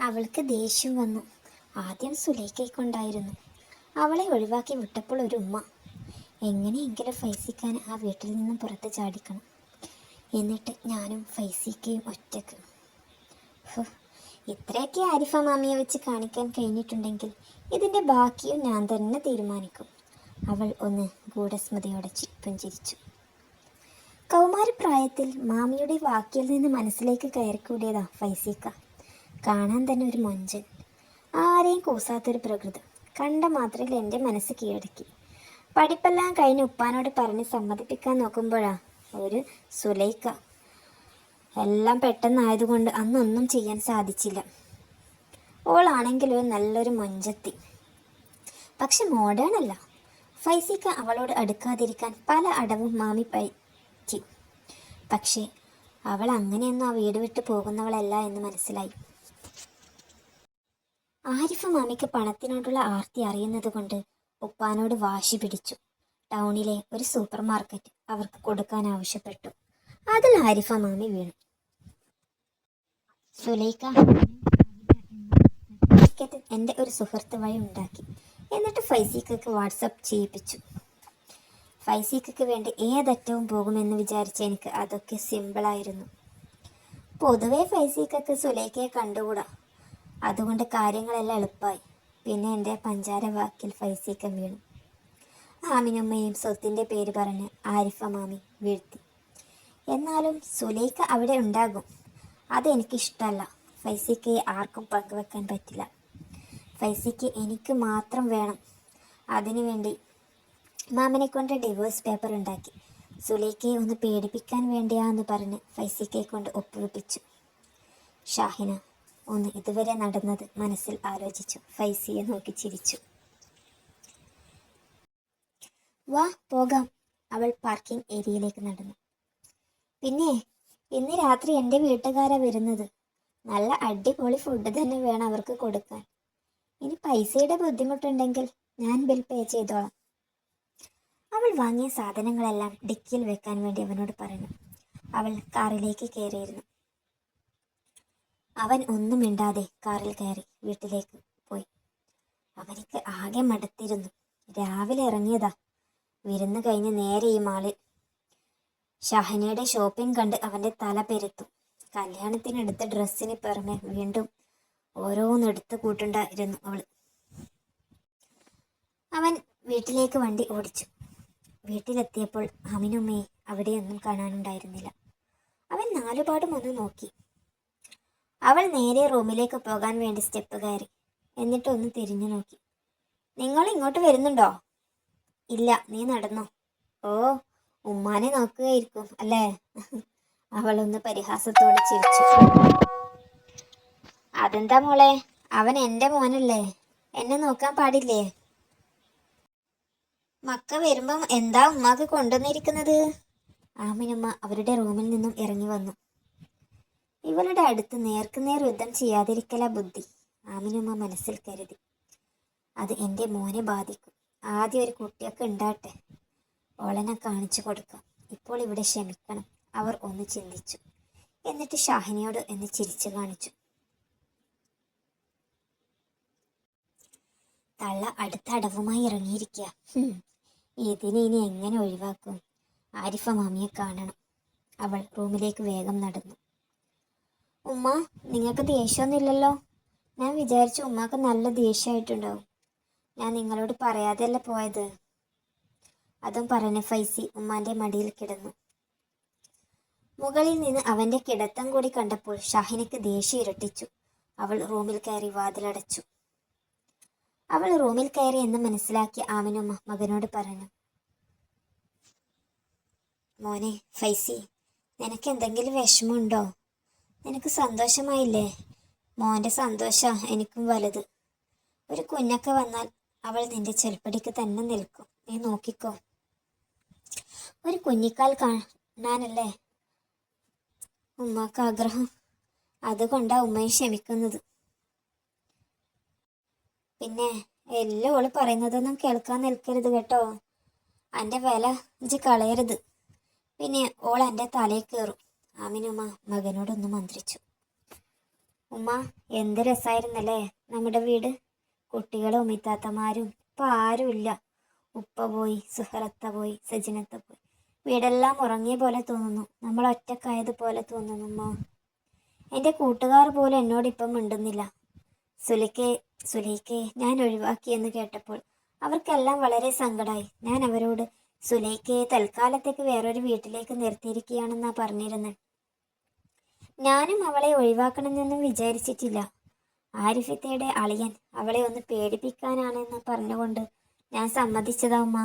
അവൾക്ക് ദേഷ്യം വന്നു. ആദ്യം സുലേഖയ്ക്കുണ്ടായിരുന്നു. അവളെ ഒഴിവാക്കി വിട്ടപ്പോൾ ഒരു ഉമ്മ. എങ്ങനെയെങ്കിലും ഫൈസിക്കാൻ ആ വീട്ടിൽ നിന്നും പുറത്ത് ചാടിക്കണം. എന്നിട്ട് ഞാനും ഫൈസിക്കയും ഒറ്റയ്ക്ക്. ഇത്രയൊക്കെ ആരിഫ മാമിയെ വെച്ച് കാണിക്കാൻ കഴിഞ്ഞിട്ടുണ്ടെങ്കിൽ ഇതിന്റെ ബാക്കിയും ഞാൻ തന്നെ തീരുമാനിക്കും. അവൾ ഒന്ന് ഗൂഢസ്മൃതിയോടെ പുഞ്ചിരിച്ചു കൗമാരപ്രായത്തിൽ മാമിയുടെ വാക്കിൽ നിന്ന് മനസ്സിലേക്ക് കയറിക്കൂടിയതാ ഫൈസിക്ക. കാണാൻ തന്നെ ഒരു മൊഞ്ചൻ. ആരെയും കൂസാത്തൊരു പ്രകൃതം. കണ്ട മാത്രയിൽ എന്റെ മനസ്സ് കീഴടക്കി. പഠിപ്പെല്ലാം കഴിഞ്ഞ് ഉപ്പാനോട് പറഞ്ഞ് സമ്മതിപ്പിക്കാൻ നോക്കുമ്പോഴാ ഒരു സുലൈക്ക. എല്ലാം പെട്ടെന്നായതുകൊണ്ട് അന്നൊന്നും ചെയ്യാൻ സാധിച്ചില്ല. ഓളാണെങ്കിലും നല്ലൊരു മൊഞ്ചത്തി. പക്ഷെ മോഡേൺ അല്ല ഫൈസിക്ക അവളോട് അടുക്കാതിരിക്കാൻ പല അടവും മാമി പറ്റി. പക്ഷേ അവൾ അങ്ങനെയൊന്നും ആ വീട് വിട്ട് പോകുന്നവളല്ല എന്ന് മനസ്സിലായി. ആരിഫ മാമിക്ക് പണത്തിനോടുള്ള ആർത്തി അറിയുന്നത് കൊണ്ട് ഉപ്പാനോട് വാശി പിടിച്ചു. ടൗണിലെ ഒരു സൂപ്പർ മാർക്കറ്റ് അവർക്ക് കൊടുക്കാൻ ആവശ്യപ്പെട്ടു. അതിൽ ആരിഫ മാമി വീണു. സുലൈക്ക എന്റെ ഒരു സുഹൃത്ത് വഴി ഉണ്ടാക്കി. എന്നിട്ട് ഫൈസിക്കക്ക് വാട്സപ്പ് ചെയ്യിപ്പിച്ചു. ഫൈസിക്കക്ക് വേണ്ടി ഏതറ്റവും പോകുമെന്ന് വിചാരിച്ച എനിക്ക് അതൊക്കെ സിമ്പിളായിരുന്നു. പൊതുവേ ഫൈസിക്കക്ക് സുലൈക്കയെ കണ്ടുകൂടാ? അതുകൊണ്ട് കാര്യങ്ങളെല്ലാം എളുപ്പമായി. പിന്നെ എന്റെ പഞ്ചാര വാക്കിൽ ഫൈസിക്ക വീണു. ആമിനമ്മയും സ്വത്തിന്റെ പേര് പറഞ്ഞ് ആരിഫ മാമി വീഴ്ത്തി. എന്നാലും സുലൈക്ക അവിടെ ഉണ്ടാകും. അതെനിക്കിഷ്ടമല്ല ഫൈസിക്കയെ ആർക്കും പങ്കുവെക്കാൻ പറ്റില്ല. ഫൈസിക്ക് എനിക്ക് മാത്രം വേണം. അതിനുവേണ്ടി മാമനെ കൊണ്ട് ഡിവോഴ്സ് പേപ്പർ ഉണ്ടാക്കി. സുലൈക്കയെ ഒന്ന് പേടിപ്പിക്കാൻ വേണ്ടിയാന്ന് പറഞ്ഞ് ഫൈസിക്കയെ കൊണ്ട് ഒപ്പുവെപ്പിച്ചു. ഷാഹിന ഒന്ന് ഇതുവരെ നടന്നത് മനസ്സിൽ ആലോചിച്ചു. ഫൈസിയെ നോക്കി ചിരിച്ചു. വാ പോകാം. അവൾ പാർക്കിംഗ് ഏരിയയിലേക്ക് നടന്നു. പിന്നെ ഇന്ന് രാത്രി എന്റെ വീട്ടുകാരാ വരുന്നത്. നല്ല അടിപൊളി ഫുഡ് തന്നെ വേണം അവർക്ക് കൊടുക്കാൻ. ഇനി പൈസയുടെ ബുദ്ധിമുട്ടുണ്ടെങ്കിൽ ഞാൻ ബിൽ പേ ചെയ്തോളാം. അവൾ വാങ്ങിയ സാധനങ്ങളെല്ലാം ഡിക്കിയിൽ വെക്കാൻ വേണ്ടി അവനോട് പറഞ്ഞു. അവൾ കാറിലേക്ക് കയറിയിരുന്നു. അവൻ ഒന്നും മിണ്ടാതെ കാറിൽ കയറി വീട്ടിലേക്ക് പോയി. അവനിക്ക് ആകെ മടുത്തിരുന്നു. രാവിലെ ഇറങ്ങിയതാ. വിരുന്ന് കഴിഞ്ഞ് നേരെ ഈ മാളിൽ. ഷഹനയുടെ ഷോപ്പിംഗ് കണ്ട് അവന്റെ തല പെരുത്തു. കല്യാണത്തിനെടുത്ത ഡ്രസ്സിന് പുറമെ വീണ്ടും ഓരോന്നെടുത്ത് കൂട്ടുണ്ടായിരുന്നു അവൾ. അവൻ വീട്ടിലേക്ക് വണ്ടി ഓടിച്ചു. വീട്ടിലെത്തിയപ്പോൾ അമിനുമ്മയെ അവിടെയൊന്നും കാണാനുണ്ടായിരുന്നില്ല. അവൻ നാലുപാടും ഒന്ന് നോക്കി. അവൾ നേരെ റൂമിലേക്ക് പോകാൻ വേണ്ടി സ്റ്റെപ്പ് കയറി. എന്നിട്ട് ഒന്ന് തിരിഞ്ഞു നോക്കി. നിങ്ങൾ ഇങ്ങോട്ട് വരുന്നുണ്ടോ? ഇല്ല നീ നടന്നോ. ഓ ഉമ്മാനെ നോക്കുകയായിരിക്കും അല്ലേ? അവളൊന്ന് പരിഹാസത്തോടെ ചിരിച്ചു. അതെന്താ മോളെ? അവൻ എന്റെ മോനല്ലേ? എന്നെ നോക്കാൻ പാടില്ലേ? മക്ക വരുമ്പം എന്താ ഉമ്മാക്ക് കൊണ്ടുവന്നിരിക്കുന്നത്? ആമിനമ്മ അവരുടെ റൂമിൽ നിന്നും ഇറങ്ങി വന്നു. ഇവളുടെ അടുത്ത് നേർക്കുനേർ യുദ്ധം ചെയ്യാതിരിക്കല ബുദ്ധി. ആമിനമ്മ മനസ്സിൽ കരുതി. അത് എന്റെ മോനെ ബാധിക്കും. ആദ്യം ഒരു കുട്ടിയൊക്കെ ഉണ്ടാട്ടെ. ഓളനെ കാണിച്ചു കൊടുക്കാം. ഇപ്പോൾ ഇവിടെ ക്ഷമിക്കണം. അവർ ഒന്ന് ചിന്തിച്ചു. എന്നിട്ട് ഷാഹിനിയോട് എന്ന് ചിരിച്ചു കാണിച്ചു. തള്ള അടുത്ത അടവുമായി ഇറങ്ങിയിരിക്കുക ഇതിനെ ഇനി എങ്ങനെ ഒഴിവാക്കും? ആരിഫ മാമിയെ കാണണം. അവൾ റൂമിലേക്ക് വേഗം നടന്നു. ഉമ്മ നിങ്ങൾക്ക് ദേഷ്യമൊന്നുമില്ലല്ലോ? ഞാൻ വിചാരിച്ചു ഉമ്മാക്ക് നല്ല ദേഷ്യമായിട്ടുണ്ടാവും. ഞാൻ നിങ്ങളോട് പറയാതെയല്ല പോയത്. അതും പറഞ്ഞ ഫൈസി ഉമ്മാന്റെ മടിയിൽ കിടന്നു. മുകളിൽ നിന്ന് അവന്റെ കിടത്തം കൂടി കണ്ടപ്പോൾ ഷാഹിനയ്ക്ക് ദേഷ്യം ഇരട്ടിച്ചു. അവൾ റൂമിൽ കയറി വാതിലടച്ചു. അവൾ റൂമിൽ കയറി എന്ന് മനസ്സിലാക്കിയ ആമിനുമ്മ മകനോട് പറഞ്ഞു. മോനെ ഫൈസി നിനക്ക് എന്തെങ്കിലും വിഷമമുണ്ടോ? നിനക്ക് സന്തോഷമായില്ലേ? മോന്റെ സന്തോഷം എനിക്കും വലുത്. ഒരു കുഞ്ഞൊക്കെ വന്നാൽ അവൾ നിന്റെ ചെൽപ്പടിക്ക് തന്നെ നിൽക്കും. നീ നോക്കിക്കോ. ഒരു കുഞ്ഞിക്കാൽ കാണാനല്ലേ? ഉമ്മാക്ക് ആഗ്രഹം. അതുകൊണ്ടാ ഉമ്മയെ ക്ഷമിക്കുന്നത്. പിന്നെ എല്ലാം ഓൾ പറയുന്നതൊന്നും കേൾക്കാൻ നിൽക്കരുത് കേട്ടോ. എന്റെ വില ഇജ് കളയരുത്. പിന്നെ ഓൾ എന്റെ തലയിൽ കയറും. ആമിനുമ്മ മകനോടൊന്ന് മന്ത്രിച്ചു. ഉമ്മ എന്ത് രസായിരുന്നല്ലേ നമ്മുടെ വീട്? കുട്ടികളും ഉമ്മിത്താത്തമാരും ഇപ്പം ആരുമില്ല ഉപ്പ പോയി സുഹറത്ത പോയി സജിനത്ത പോയി. വീടെല്ലാം ഉറങ്ങിയ പോലെ തോന്നുന്നു. നമ്മൾ ഒറ്റക്കായതുപോലെ തോന്നുന്നു ഉമ്മ. എന്റെ കൂട്ടുകാർ പോലും എന്നോട് ഇപ്പം മിണ്ടുന്നില്ല. സുലിക്കെ സുലൈക്കെ ഞാൻ ഒഴിവാക്കിയെന്ന് കേട്ടപ്പോൾ അവർക്കെല്ലാം വളരെ സങ്കടമായി ഞാൻ അവരോട് സുലൈക്കയെ തൽക്കാലത്തേക്ക് വേറൊരു വീട്ടിലേക്ക് നിർത്തിയിരിക്കുകയാണെന്നാ പറഞ്ഞിരുന്നത് ഞാനും അവളെ ഒഴിവാക്കണമെന്നൊന്നും വിചാരിച്ചിട്ടില്ല. ആരിഫിത്തയുടെ അളിയൻ അവളെ ഒന്ന് പേടിപ്പിക്കാനാണെന്ന് പറഞ്ഞുകൊണ്ട് ഞാൻ സമ്മതിച്ചതാ ഉമ്മ.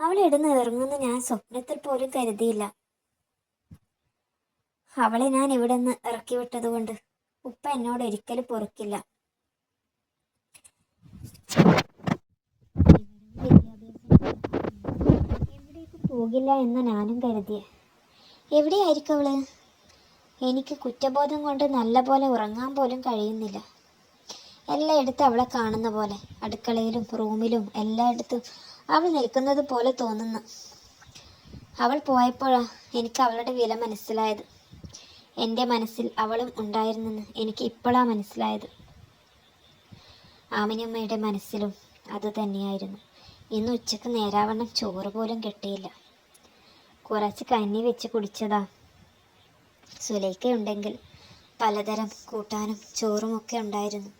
അവൾ ഇറങ്ങുമെന്ന് ഞാൻ സ്വപ്നത്തിൽ പോലും കരുതിയില്ല. അവളെ ഞാൻ ഇവിടെ നിന്ന് ഇറക്കി വിട്ടതുകൊണ്ട് ഉപ്പ എന്നോട് ഒരിക്കലും പൊറുക്കില്ല. എവിടേക്ക് പോകില്ല എന്ന് ഞാനും കരുതിയ. എവിടെയായിരിക്കും അവൾ? എനിക്ക് കുറ്റബോധം കൊണ്ട് നല്ല പോലെ ഉറങ്ങാൻ പോലും കഴിയുന്നില്ല. എല്ലായിടത്തും അവളെ കാണുന്ന പോലെ അടുക്കളയിലും റൂമിലും എല്ലായിടത്തും അവൾ നിൽക്കുന്നത് പോലെ തോന്നുന്നു. അവൾ പോയപ്പോഴാ എനിക്ക് അവളുടെ വില മനസ്സിലായത്. എന്റെ മനസ്സിൽ അവളും ഉണ്ടായിരുന്നെന്ന് എനിക്ക് ഇപ്പോഴാ മനസ്സിലായത്. ആമിനമ്മയുടെ മനസ്സിലും അത് തന്നെയായിരുന്നു. ഇന്ന് ഉച്ചയ്ക്ക് നേരാവണ്ണം ചോറ് പോലും കിട്ടിയില്ല. കുറച്ച് കഞ്ഞി വെച്ച് കുടിച്ചതാ സുലൈക്കയുണ്ടെങ്കിൽ പലതരം കൂട്ടാനും ചോറും ഒക്കെ ഉണ്ടായിരുന്നു.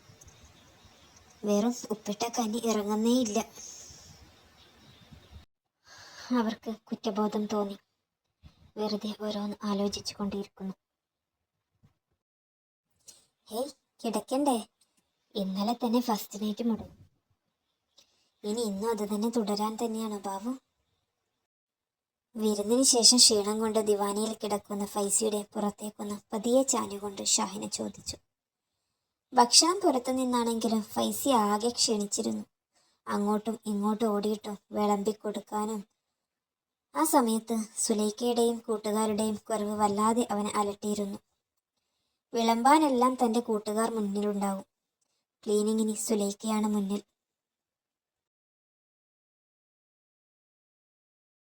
വെറും ഉപ്പിട്ട കഞ്ഞി ഇറങ്ങുന്നേയില്ല. അവർക്ക് കുറ്റബോധം തോന്നി. വെറുതെ ഓരോന്ന് ആലോചിച്ചു കൊണ്ടിരിക്കുന്നു. ഹേയ് കിടക്കണ്ടേ? ഇന്നലെ തന്നെ ഫസ്റ്റ് നൈറ്റ് മുടങ്ങി. ഇനി ഇന്നും അത് തന്നെ തുടരാൻ തന്നെയാണോ ബാബു? വിരുന്നിന് ശേഷം ക്ഷീണം കൊണ്ട് ദിവാനിയിൽ കിടക്കുന്ന ഫൈസിയുടെ പുറത്തേക്കൊന്ന് പതിയെ ചാഞ്ഞുകൊണ്ട് ഷാഹിന ചോദിച്ചു. ഭക്ഷണം പുറത്തു നിന്നാണെങ്കിലും ഫൈസി ആകെ ക്ഷീണിച്ചിരുന്നു. അങ്ങോട്ടും ഇങ്ങോട്ടും ഓടിയിട്ടും വിളമ്പി കൊടുക്കാനും ആ സമയത്ത് സുലൈക്കയുടെയും കൂട്ടുകാരുടെയും കുറവ് വല്ലാതെ അവനെ അലട്ടിയിരുന്നു. വിളമ്പാനെല്ലാം തന്റെ കൂട്ടുകാർ മുന്നിലുണ്ടാവും. ക്ലീനിങ്ങിന് സുലൈക്കയാണ് മുന്നിൽ.